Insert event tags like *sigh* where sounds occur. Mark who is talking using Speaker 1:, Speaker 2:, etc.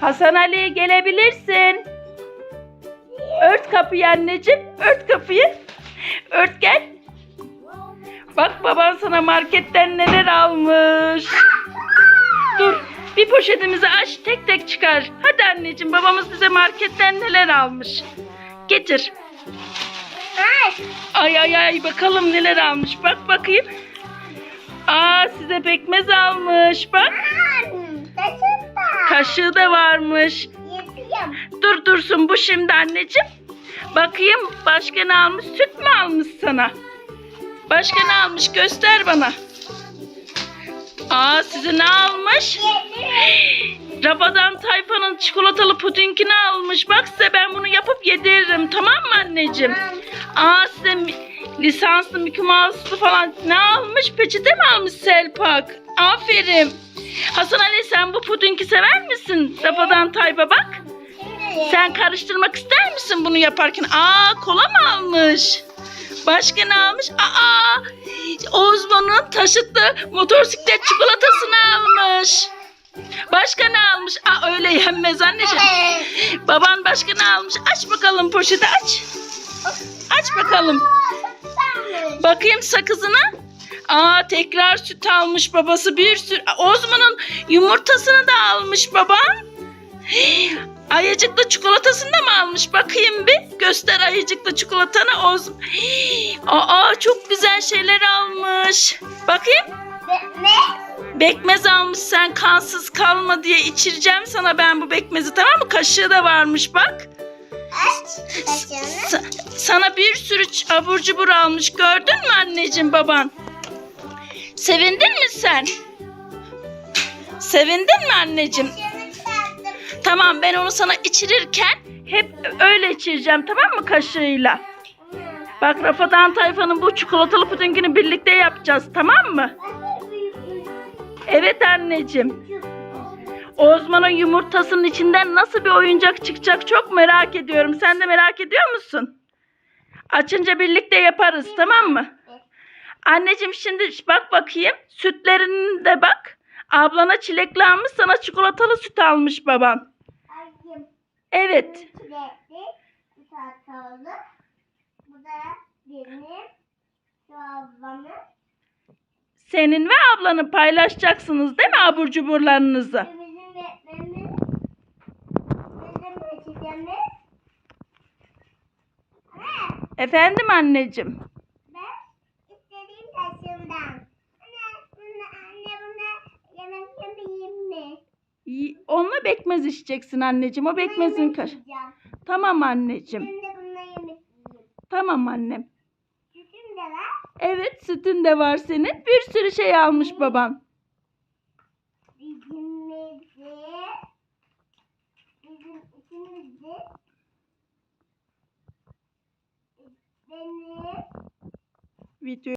Speaker 1: Hasan Ali gelebilirsin. Ört kapıyı anneciğim. Ört kapıyı. Ört gel. Bak baban sana marketten neler almış. Dur bir poşetimizi aç tek tek çıkar. Hadi anneciğim babamız bize marketten neler almış. Getir. Ay ay ay bakalım neler almış. Bak bakayım. Aa size pekmez almış. Bak kaşığı da varmış. Dur dursun bu şimdi anneciğim. Bakayım başka ne almış? Süt mü almış sana? Başka ne almış? Göster bana. Aa size ne almış? Rafadan tayfanın çikolatalı pudingini almış. Bak size ben bunu yapıp yediririm. Tamam mı anneciğim? Aa size lisanslı Mickey Mouse'lu falan ne almış? Peçete mi almış Selpak? Aferin. Hasan Ali sen bu pudingi sever misin? Rafadan tayfa bak. Sen karıştırmak ister misin bunu yaparken? Aa kola mı almış? Başka ne almış? Aa Ozmo'nun taşıtlı motosiklet çikolatasını almış. Başka ne almış? Aa öyle yenmez anneciğim. Baban başka ne almış? Aç bakalım poşeti aç. Aç bakalım. Bakayım sakızına. Aa tekrar süt almış babası bir sürü. Aa, Ozmo'nun yumurtasını da almış baban. *gasps* Ayıcıklı çikolatasını da mı almış? Bakayım bir. Göster ayıcıklı çikolatanı Oz. *gasps* Aa çok güzel şeyler almış. Bakayım. Bekmez almış sen kansız kalma diye içireceğim sana ben bu bekmezi tamam mı? Kaşığı da varmış bak. Sa- sana bir sürü abur cubur almış gördün mü anneciğim baban? Sevindin mi sen? Sevindin mi anneciğim? Tamam ben onu sana içirirken hep öyle içireceğim tamam mı kaşığıyla? Bak Rafadan Tayfa'nın bu çikolatalı pudingini birlikte yapacağız tamam mı? Evet anneciğim. Ozman'ın yumurtasının içinden nasıl bir oyuncak çıkacak çok merak ediyorum. Sen de merak ediyor musun? Açınca birlikte yaparız tamam mı? Anneciğim şimdi bak bakayım. Sütlerini de bak. Ablana çilekli almış sana çikolatalı süt almış baban. Evet.
Speaker 2: Bu da benim. Ablamın.
Speaker 1: Senin ve ablanı paylaşacaksınız değil mi abur cuburlarınızı?
Speaker 2: Bizim öğretmenimiz. Bizim peçetemiz. Anne
Speaker 1: Efendim anneciğim.
Speaker 2: ben istediğim taşımdan. Anne bunu anne bunu yemek
Speaker 1: Y- Onunla bekmez içeceksin anneciğim. O bekmezin kaş.
Speaker 2: yiyeceğim.
Speaker 1: Tamam anneciğim.
Speaker 2: Şimdi bununla yemek yiyeyim.
Speaker 1: Tamam annem.
Speaker 2: Sütüm de var.
Speaker 1: Evet sütün de var senin. Bir sürü şey almış baban.
Speaker 2: Bizimizi. Bizim ikimizi. Benim.
Speaker 1: Video